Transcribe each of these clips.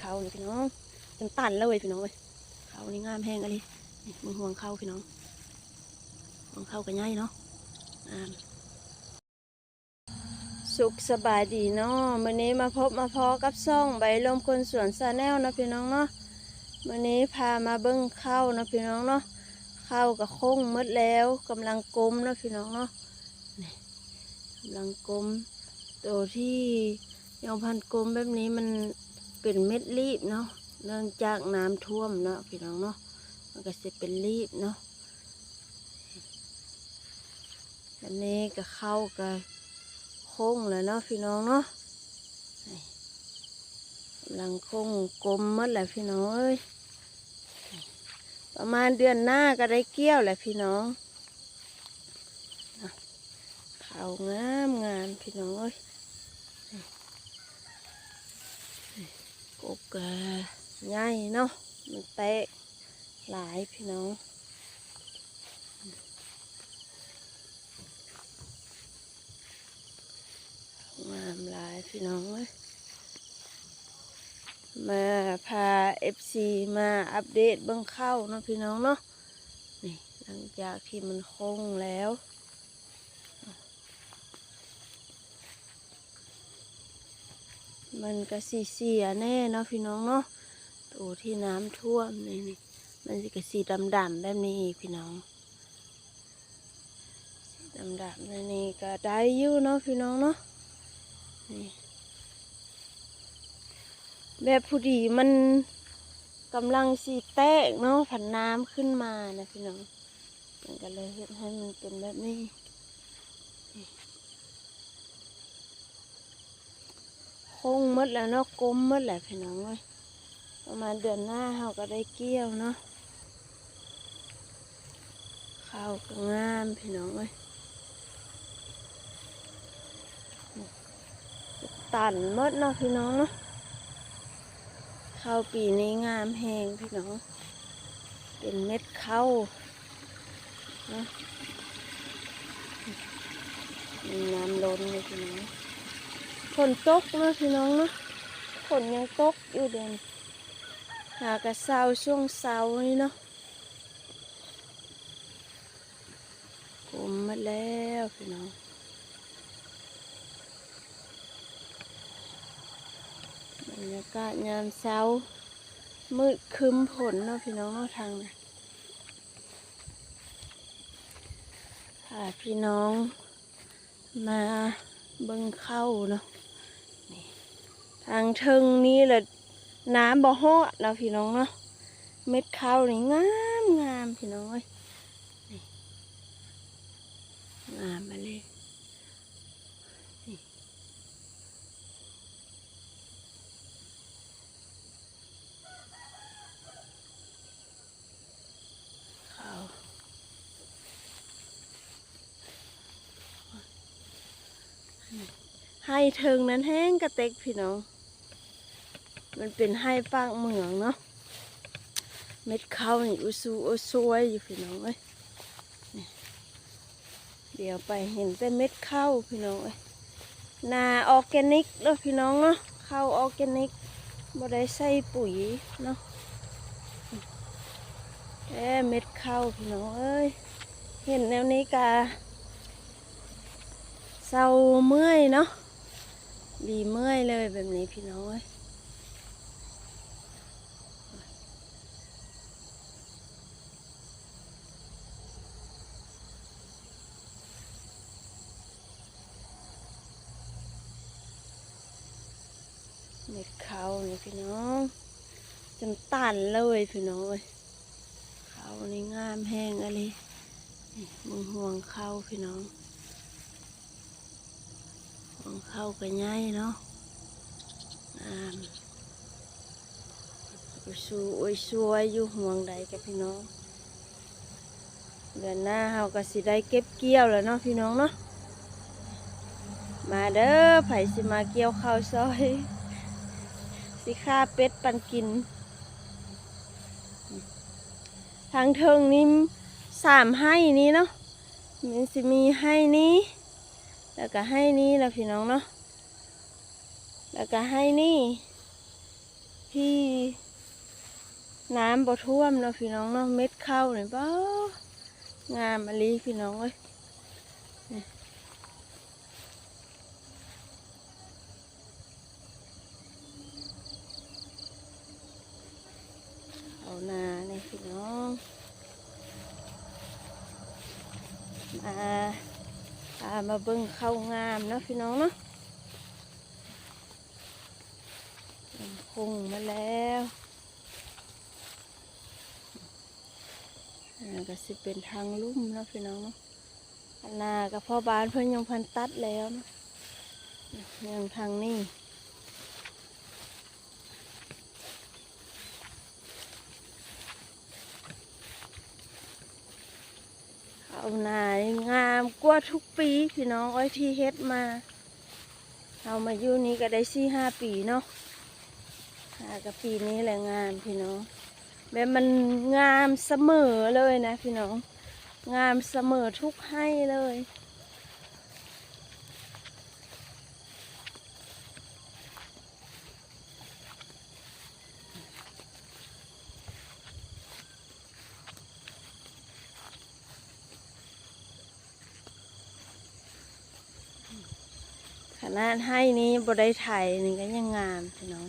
เขาเลยพี่น้องเป็นตันเลยพี่น้องเว้ยเขานี่งามแห้งอะไรนี่มึงห่วงเข้าพี่น้องห่วงเข้ากันง่ายเนาะงาสุขสบายดีเนาะวันนี้มาพบมาพอกับซ่องใบลมคนสวนซาแนลนะพี่น้องเนาะวันนี้พามาเบิ้งเข้าวนะพี่น้องเนาะเข้าวกับโค้งหมดแล้วกำลังกลมนะพี่น้องเนาะกำลังกลมตัวที่ยังพันกลมแบบนี้มัน เป็นเม็ดรีบเนาะเนื่องจากน้ำท่วมเนาะพี่น้องเนาะมันก็จะเป็นรีบเนาะอันนี้ก็เข้ากับโค้งแล้วเนาะพี่น้องเนาะนี่กำลังโค้งกลมหมดแหละพี่น้องเอ้ยประมาณเดือนหน้าก็ได้เกี้ยวแหละพี่น้องเขางามงามพี่น้องเอ้ย ก บกะใหญ่เนาะมันแตกหลายพี่น้องงามหลายพี่น้องเอ้ยมาพาเอฟซีมาอัปเดตเบื้องเข้าเนาะพี่น้องเนาะนี่หลังจากที่มันคงแล้ว มันก็สีเสียแน่เนาะพี่น้องเนาะตัวที่น้ำท่วมนี่นี่มันจะก็สีดำดำๆแบบนี้อีกพี่น้องสีดำดำๆแบบนี้ก็ได้อยู่เนาะพี่น้องเนาะนี่แบบผู้ดีมันกำลังสีแตกเนาะผันน้ำขึ้นมานะพี่น้องมันก็เลยเฮ็ดให้มันเป็นแบบนี้ คงมดแล้วเนาะกลมมดแหละพี่น้องเอ้ยประมาณเดือนหน้าเราก็ได้เกี่ยวเนาะข้าวก็งามพี่น้องเอ้ยตันมดเนาะพี่น้องเนาะข้าวปีนี้งามแหงพี่น้อง เป็นเม็ดข้าวนะน้ำล้นเลยพี่น้อง ฝนตกเนาะพี่น้องเนาะฝนยังตกอยู่เด่นหากระเซาช่วงเสานี่เนาะกลมมาแล้วพี่น้องบรรยากาศยามเช้ามืดครึ้มฝนเนาะพี่น้องเนาะทางนั้นพาพี่น้องมา เบิ่งเข้าเนาะทางเทิงนี้แหละน้ำบ่อฮอดนะพี่น้องเนาะเม็ดข้าวนี่งามงามพี่น้องเอ้ยงามมาเลย ให้เทิงนั้นแห้งกระเต็กพี่น้อง มันเป็นให้ปากเมืองเนาะ เม็ดข้าวนี่อุซูอุซวยอยู่พี่น้องเอ้ยเดี๋ยวไปเห็นแต่เม็ดข้าวพี่น้องเอ้ยนาออร์แกนิกเนาะพี่น้องเนาะข้าวออร์แกนิกบ่ได้ใส่ปุ๋ยเนาะแค่เม็ดข้าวพี่น้องเอ้ย เห็นแนวนี้กะเศร้าเมื่อยเนาะ ดีเมื่อยเลยแบบนี้พี่น้องเอ้ยเม็ดเขานี่พี่น้องจนตันเลยพี่น้องเอ้ยเขานี่งามแห้งอะไรมึงห่วงเขาพี่น้อง ห่วงเข้าก็ง่ายเนาะงามโอ้ยสูโอ้ยสวยอยู่ห่วงใดกับพี่น้องเดือนหน้าเราก็สิได้เก็บเกี่ยวแล้วเนาะพี่น้องเนาะมาเด้อไผสิมาเกี่ยวข้าวซอย สิฆ่าเป็ดปันกิน ทางเทิงนี้สามให้นี้เนาะมันสิมีให้นี้ แล้วก็ให้นี้แล้วพี่น้องเนาะแล้วก็ให้นี่ ที่น้ำบ่ท่วมเนาะพี่น้องเนาะเม็ดข้าวนี่บ้างามมะลีพี่น้องเอ้ยเอานาเนี่ยพี่น้องมา มาเบิ่งข้างามเนาะพี่น้องเนาะคงมาแล้วนี่ก็สิเป็นทางลุ่มเนาะพี่น้องเนาะอันนากับพ่อบานเพิ่นยังพันตัดแล้วเนาะยังทางนี้ นายงามกว่าทุกปี พี่น้องอ้อยที่เฮ็ดมาเอามาอยู่นี้ก็ได้สี่ห้าปีเนาะหากับปีนี้แหละงามพี่น้องแบบมันงามเสมอเลยนะพี่น้อง งามเสมอทุกให้เลย นาดให้นี้บได้ไทยนี่ก็ยังงามพี่น้อง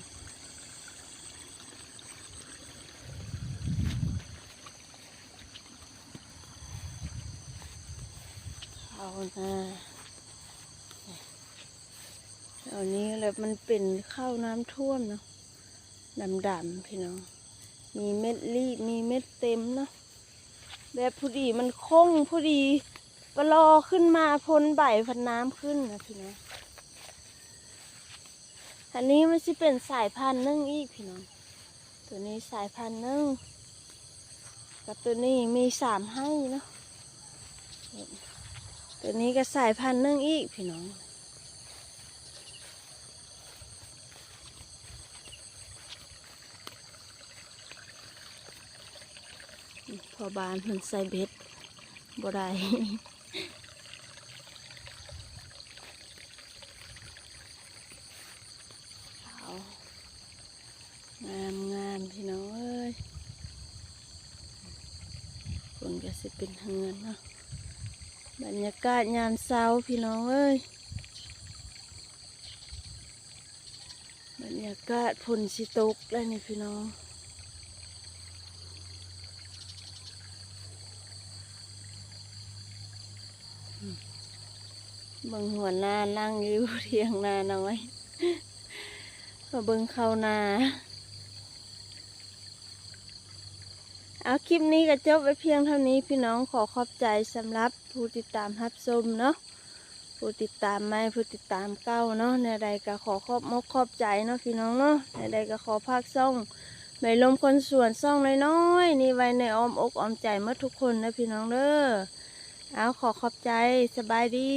เอาหนะเอานี้แล้วมันเป็นข้าวน้ำท่วมเนาะดำๆพี่น้อง มีเม็ดรีบมีเม็ดเต็มเนาะแบบผู้ดีมันคงผู้ดีปลอขึ้นมาพ้นใบพันน้ำขึ้นนะพี่น้อง อันนี้มันจะเป็นสายพันธุ์นึ่งอีกพี่น้อง ตัวนี้สายพันธุ์นึ่งกับตัวนี้มีสามให้เนาะ ตัวนี้ก็สายพันธุ์นึ่งอีกพี่น้องพอบานเพิ่นใส่เบ็ดบ่ได้ เอางามงามพี่น้องเอ้ยคนก็สิเป็นเฮือนเนาะบรรยากาศยามเช้าพี่น้องเอ้ยบรรยากาศฝนสิตกแล้วนี่พี่น้องเบิ่งหัวหน้านั่งอยู่เทียงนาน้อยก็เบิ่งเข้านา เอาคลิปนี้ก็จบไว้เพียงเท่านี้พี่น้องขอขอบใจสำหรับผู้ติดตามรับชมเนาะผู้ติดตามไม่ผู้ติดตามเก้าเนาะในใดก็ขอขอบมกขอบใจเนาะพี่น้องเนาะในใดก็ขอภาคซ่องไม่ลมคนส่วนซ่องน้อยๆนี่ไว้ในอ้อมอกอ้อมใจเมื่อทุกคนนะพี่น้องเด้อเอาขอขอบใจสบายดี